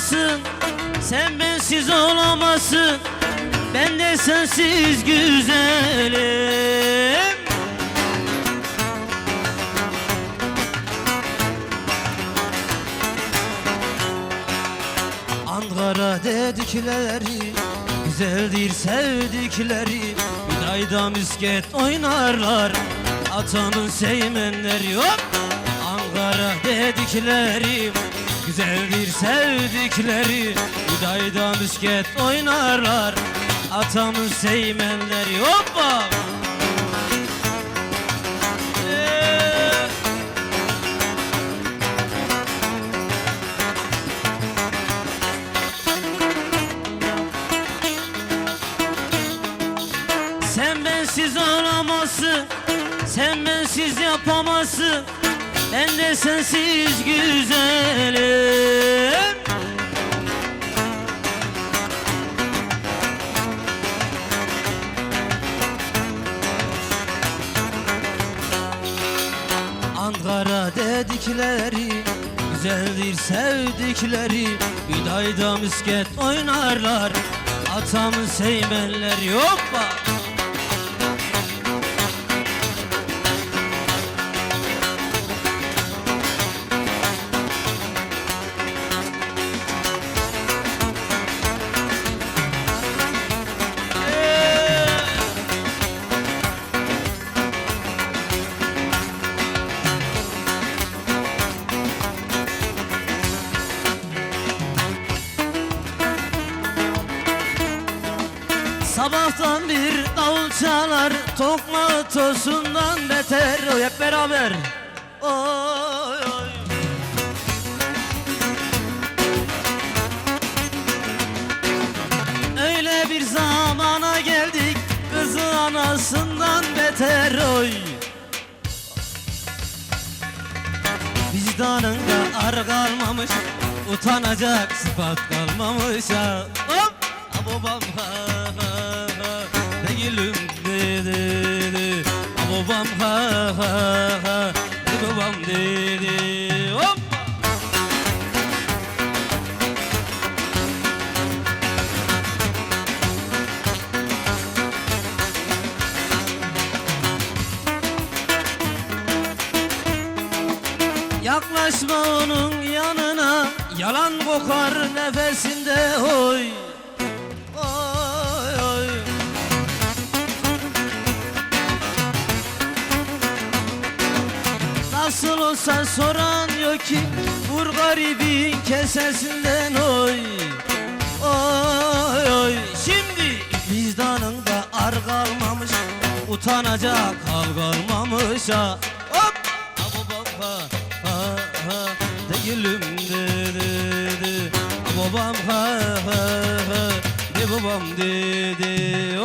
sensiz olamasın Ben de sensiz güzelim. Ankara dedikleri Güzeldir sevdikleri. Bir ayda misket oynarlar. Atanın seymenleri hop Ankara dedikleri Güzeldir sevdikleri Bir ayda misket oynarlar Atamın seymenleri hoppa! Sen bensiz olamazsın Sen bensiz yapamazsın Ben de sensiz güzelim. Ankara dedikleri Güzeldir sevdikleri Bir dayda misket oynarlar. Atamın seymenleri hoppa Sabahtan bir davul çalar Tokma tosundan beter. Oy hep beraber. Oy oy. Öyle bir zamana geldik Kızı anasından beter. Oy. Vicdanında ar kalmamış Utanacak sıfat kalmamış. Ha Hop! Babam. Ha ha Ne gülüm de de de Ha babam ha ha ha. Ne babam de de Hop! Yaklaşma onun yanına. Yalan kokar nefesinde Oy Nasıl olsa soran yok ki Vur garibin kesesinden oy. Oy oy. Şimdi vicdanında ar kalmamış Utanacak hal kalmamış ha. Hop! Ha babam ha ha ha. De gülüm de de de. Ha babam ha ha ha. De babam de de